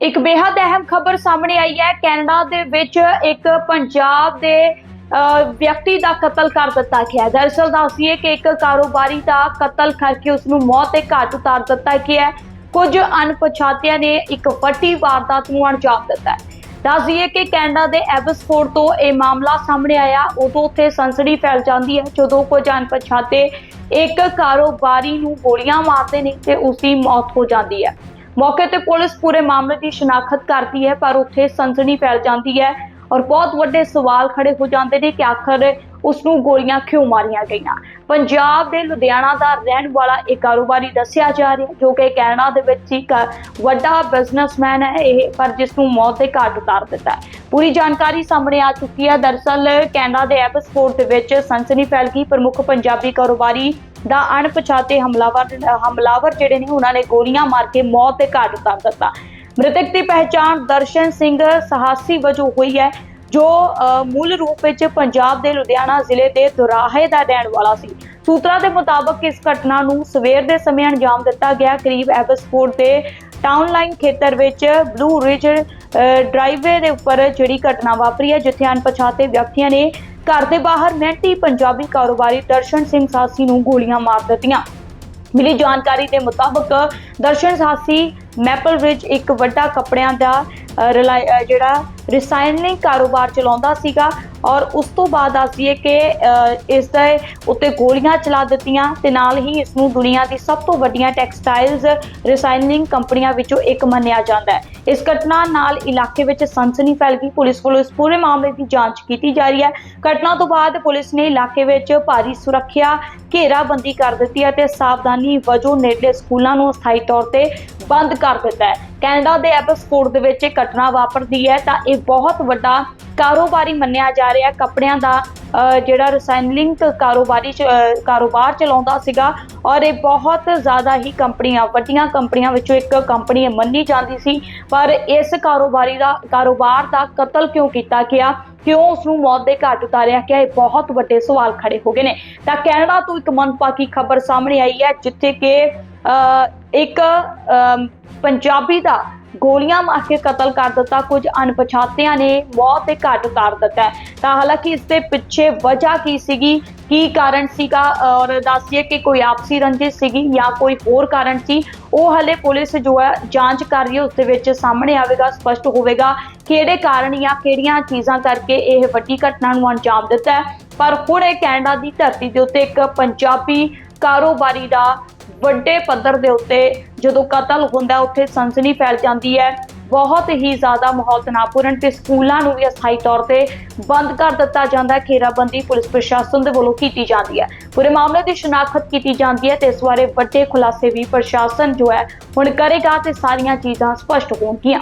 ਇੱਕ ਬੇहद ਅਹਿਮ ਖਬਰ ਸਾਹਮਣੇ ਆਈ ਹੈ। ਕੈਨੇਡਾ ਦੇ ਵਿੱਚ ਇੱਕ ਪੰਜਾਬ ਦੇ ਅਹ, ਵਿਅਕਤੀ ਦਾ ਕਤਲ ਕਰ ਦਿੱਤਾ ਗਿਆ ਹੈ। ਦਰਅਸਲ ਦੱਸੀਏ ਕਿ ਇੱਕ ਕਾਰੋਬਾਰੀ ਦਾ ਕਤਲ ਕਰਕੇ ਉਸ ਨੂੰ ਮੌਤ ਦੇ ਘਾਟ ਉਤਾਰ ਦਿੱਤਾ ਗਿਆ ਹੈ। ਕੁਝ ਅਣਪਛਾਤਿਆਂ ਨੇ ਇੱਕ ਵੱਡੀ ਵਾਰਦਾਤ ਨੂੰ ਅੰਜਾਮ ਦਿੱਤਾ ਹੈ। ਦੱਸਦੀਏ ਕਿ ਕੈਨੇਡਾ ਦੇ ਐਬਸਫੋਰਡ ਤੋਂ ਇਹ ਮਾਮਲਾ ਸਾਹਮਣੇ ਆਇਆ। ਉਦੋਂ ਉੱਥੇ ਸੰਸੜੀ ਫੈਲ ਜਾਂਦੀ ਹੈ। ਜਦੋਂ ਕੁਝ ਅਣਪਛਾਤੇ ਇੱਕ ਕਾਰੋਬਾਰੀ ਨੂੰ ਗੋਲੀਆਂ ਮਾਰਦੇ ਨੇ ਤੇ ਉਸ ਦੀ ਮੌਤ ਹੋ ਜਾਂਦੀ ਹੈ। ਮੌਕੇ ਤੇ ਪੁਲਿਸ ਪੂਰੇ ਮਾਮਲੇ ਦੀ ਸ਼ਨਾਖਤ ਕਰਦੀ ਹੈ, ਪਰ ਉੱਥੇ ਸਨਸਨੀ ਫੈਲ ਜਾਂਦੀ ਹੈ ਔਰ ਬਹੁਤ ਵੱਡੇ ਸਵਾਲ ਖੜੇ ਹੋ ਜਾਂਦੇ ਨੇ ਕਿ ਆਖਰ ਉਸ ਨੂੰ ਗੋਲੀਆਂ ਕਿਉਂ ਮਾਰੀਆਂ ਗਈਆਂ? ਪੰਜਾਬ ਦੇ ਲੁਧਿਆਣਾ ਦਾ ਰਹਿਣ ਵਾਲਾ ਇੱਕ ਕਾਰੋਬਾਰੀ ਦੱਸਿਆ ਜਾ ਰਿਹਾ ਜੋ ਕਿ ਕੈਨੇਡਾ ਦੇ ਵਿੱਚ ਇੱਕ ਵੱਡਾ ਬਿਜ਼ਨਸਮੈਨ ਹੈ ਇਹ, ਪਰ ਜਿਸ ਨੂੰ ਮੌਤ ਦੇ ਘਾਟ ਉਤਾਰ ਦਿੱਤਾ ਹੈ। ਪੂਰੀ ਜਾਣਕਾਰੀ ਸਾਹਮਣੇ ਆ ਚੁੱਕੀ ਹੈ। ਦਰਅਸਲ ਕੈਨੇਡਾ ਦੇ ਐਪਸਪੋਰਟ ਦੇ ਵਿੱਚ ਸਨਸਨੀ ਫੈਲ ਗਈ। ਪ੍ਰਮੁੱਖ ਪੰਜਾਬੀ ਕਾਰੋਬਾਰੀ ਦਾ ਅਣਪਛਾਤੇ ਹਮਲਾਵਰ ਹਮਲਾਵਰ ਜਿਹੜੇ ਨੇ ਉਹਨਾਂ ਨੇ ਗੋਲੀਆਂ ਮਾਰ ਕੇ ਮੌਤ ਦੇ ਘਾਟ ਉਤਾਰ ਦਿੱਤਾ। ਮ੍ਰਿਤਕ ਦੀ ਪਹਿਚਾਣ ਦਰਸ਼ਨ ਸਿੰਘ ਸਹਾਸੀ ਵਜੋਂ ਹੋਈ ਹੈ ਜੋ ਅ, ਮੂਲ ਰੂਪ ਵਿੱਚ ਪੰਜਾਬ ਦੇ ਲੁਧਿਆਣਾ ਜ਼ਿਲ੍ਹੇ ਦੇ ਦੁਰਾਹੇ ਦਾ ਰਹਿਣ ਵਾਲਾ ਸੀ। ਸੂਤਰਾਂ ਦੇ ਮੁਤਾਬਕ ਇਸ ਘਟਨਾ ਨੂੰ ਸਵੇਰ ਦੇ ਸਮੇਂ ਅੰਜਾਮ ਦਿੱਤਾ ਗਿਆ। ਕਰੀਬ ਐਬਸਪੋਰਟ ਦੇ ਟਾਊਨ ਲਾਈਨ ਖੇਤਰ ਵਿੱਚ ਬਲੂ ਰਿਜ ਡਰਾਈਵੇ ਦੇ ਉੱਪਰ ਜਿਹੜੀ ਘਟਨਾ ਵਾਪਰੀ ਹੈ, ਜਿੱਥੇ ਅਣਪਛਾਤੇ ਵਿਅਕਤੀਆਂ ਨੇ ਘਰ ਦੇ ਬਾਹਰ ਮਿਹਨਤੀ ਪੰਜਾਬੀ ਕਾਰੋਬਾਰੀ ਦਰਸ਼ਨ ਸਿੰਘ ਸਾਸੀ ਨੂੰ ਗੋਲੀਆਂ ਮਾਰ ਦਿੱਤੀਆਂ। ਮਿਲੀ ਜਾਣਕਾਰੀ ਦੇ ਮੁਤਾਬਕ, ਦਰਸ਼ਨ ਸਾਸੀ ਮੈਪਲ ਵਿੱਚ ਇੱਕ ਵੱਡਾ ਕੱਪੜਿਆਂ ਦਾ ਜਿਹੜਾ ਰਿਸਾਈਕਲਿੰਗ ਕਾਰੋਬਾਰ ਚਲਾਉਂਦਾ ਸੀਗਾ ਔਰ ਉਸ ਤੋਂ ਬਾਅਦ ਦੱਸਦੀਏ ਕਿ ਅ, ਇਸ ਦੇ ਉੱਤੇ ਗੋਲੀਆਂ ਚਲਾ ਦਿੱਤੀਆਂ ਤੇ ਨਾਲ ਹੀ ਇਸ ਨੂੰ ਦੁਨੀਆ ਦੀ ਸਭ ਤੋਂ ਵੱਡੀਆਂ ਟੈਕਸਟਾਈਲਸ ਰਿਸਾਈਕਲਿੰਗ ਕੰਪਨੀਆਂ ਵਿੱਚੋਂ ਇੱਕ ਮੰਨਿਆ ਜਾਂਦਾ ਹੈ। ਇਸ ਘਟਨਾ ਨਾਲ ਇਲਾਕੇ ਵਿੱਚ ਸਨਸਨੀ ਫੈਲ ਗਈ। ਪੁਲਿਸ ਵੱਲੋਂ ਇਸ ਪੂਰੇ ਮਾਮਲੇ ਦੀ ਜਾਂਚ ਕੀਤੀ ਜਾ ਰਹੀ ਹੈ। ਘਟਨਾ ਤੋਂ ਬਾਅਦ ਪੁਲਿਸ ਨੇ ਇਲਾਕੇ ਵਿੱਚ ਭਾਰੀ ਸੁਰੱਖਿਆ ਘੇਰਾਬੰਦੀ ਕਰ ਦਿੱਤੀ ਹੈ ਤੇ ਸਾਵਧਾਨੀ ਵਜੋਂ ਨੇੜਲੇ ਸਕੂਲਾਂ ਨੂੰ ਸਥਾਈ ਤੌਰ ਤੇ ਬੰਦ ਕਰ ਦਿੱਤਾ ਹੈ। ਕੈਨੇਡਾ ਦੇ ਐਪਸਪੋਰਟ ਦੇ ਵਿੱਚ ਇਹ ਘਟਨਾ ਵਾਪਰਦੀ ਹੈ ਤਾਂ ਇਹ ਬਹੁਤ ਵੱਡਾ ਕਾਰੋਬਾਰੀ ਮੰਨਿਆ ਜਾ ਰਿਹਾ ਕੱਪੜਿਆਂ ਦਾ ਜਿਹੜਾ ਰਿਸਾਈਕਲਿੰਗ ਕਾਰੋਬਾਰੀ ਕਾਰੋਬਾਰ ਚਲਾਉਂਦਾ ਸੀਗਾ ਔਰ ਇਹ ਬਹੁਤ ਜ਼ਿਆਦਾ ਹੀ ਕੰਪਨੀਆਂ ਵੱਡੀਆਂ ਕੰਪਨੀਆਂ ਵਿੱਚੋਂ ਇੱਕ ਕੰਪਨੀ ਮੰਨੀ ਜਾਂਦੀ ਸੀ। ਪਰ ਇਸ ਕਾਰੋਬਾਰੀ ਦਾ ਕਾਰੋਬਾਰ ਦਾ ਕਤਲ ਕਿਉਂ ਕੀਤਾ ਗਿਆ? ਕਿਉਂ ਉਸ ਨੂੰ ਮੌਤ ਦੇ ਘਾਟ ਉਤਾਰਿਆ ਗਿਆ? ਇਹ ਬਹੁਤ ਵੱਡੇ ਸਵਾਲ ਖੜੇ ਹੋ ਗਏ ਨੇ। ਤਾਂ ਕੈਨੇਡਾ ਤੋਂ ਇੱਕ ਮਨਪਾਕੀ ਖਬਰ ਸਾਹਮਣੇ ਆਈ ਹੈ ਜਿੱਥੇ ਕਿ ਅਹ, ਇੱਕ ਅਮ, ਪੰਜਾਬੀ ਦਾ ਗੋਲੀਆਂ ਮਾਰ ਕੇ ਕਤਲ ਕਰ ਦਿੱਤਾ। ਕੁਝ ਅਣਪਛਾਤਿਆਂ ਨੇ ਮੌਤ ਦੇ ਘਾਟ ਉਤਾਰ ਦਿੱਤਾ ਤਾਂ ਹਾਲਾਂਕਿ ਇਸ ਦੇ ਪਿੱਛੇ ਵਜ੍ਹਾ ਕੀ ਸੀਗੀ? ਕੀ ਕਾਰਨ ਸੀਗਾ? ਔਰ ਦੱਸਿਏ ਕਿ ਕੋਈ ਆਪਸੀ ਰੰਜਿਸ਼ ਸੀਗੀ ਜਾਂ ਕੋਈ ਹੋਰ ਕਾਰਨ ਸੀ? ਉਹ ਹਲੇ ਪੁਲਿਸ ਜੋ ਹੈ, ਜਾਂਚ ਕਰ ਰਹੀ ਹੈ। ਉਸ ਦੇ ਵਿੱਚ ਸਾਹਮਣੇ ਆਵੇਗਾ, ਸਪਸ਼ਟ ਹੋਵੇਗਾ ਕਿਹੜੇ ਕਾਰਨ ਜਾਂ ਕਿਹੜੀਆਂ ਚੀਜ਼ਾਂ ਕਰਕੇ ਇਹ ਵੱਡੀ ਘਟਨਾ ਨੂੰ ਅੰਜਾਮ ਦਿੱਤਾ ਪਰ ਹੁਣ ਇਹ ਕੈਨੇਡਾ ਦੀ ਧਰਤੀ ਦੇ ਉੱਤੇ ਇੱਕ ਪੰਜਾਬੀ ਕਾਰੋਬਾਰੀ ਦਾ ਵੱਡੇ ਪੱਧਰ ਦੇ ਉੱਤੇ ਜਦੋਂ ਕਤਲ ਹੁੰਦਾ, ਉੱਥੇ ਸਨਸਨੀ ਫੈਲ ਜਾਂਦੀ ਹੈ। ਬਹੁਤ ਹੀ ਜ਼ਿਆਦਾ ਮਾਹੌਲ ਤਣਾਅਪੂਰਨ ਤੇ ਸਕੂਲਾਂ ਨੂੰ ਵੀ ਅਸਥਾਈ ਤੌਰ ਤੇ ਬੰਦ ਕਰ ਦਿੱਤਾ ਜਾਂਦਾ ਹੈ। ਘੇਰਾਬੰਦੀ ਪੁਲਿਸ ਪ੍ਰਸ਼ਾਸਨ ਦੇ ਵੱਲੋਂ ਕੀਤੀ ਜਾਂਦੀ ਹੈ। ਪੂਰੇ ਮਾਮਲੇ ਦੀ ਸ਼ਨਾਖਤ ਕੀਤੀ ਜਾਂਦੀ ਹੈ ਤੇ ਇਸ ਬਾਰੇ ਵੱਡੇ ਖੁਲਾਸੇ ਵੀ ਪ੍ਰਸ਼ਾਸਨ ਜੋ ਹੈ, ਹੁਣ ਕਰੇਗਾ ਤੇ ਸਾਰੀਆਂ ਚੀਜ਼ਾਂ ਸਪਸ਼ਟ ਹੋਣਗੀਆਂ।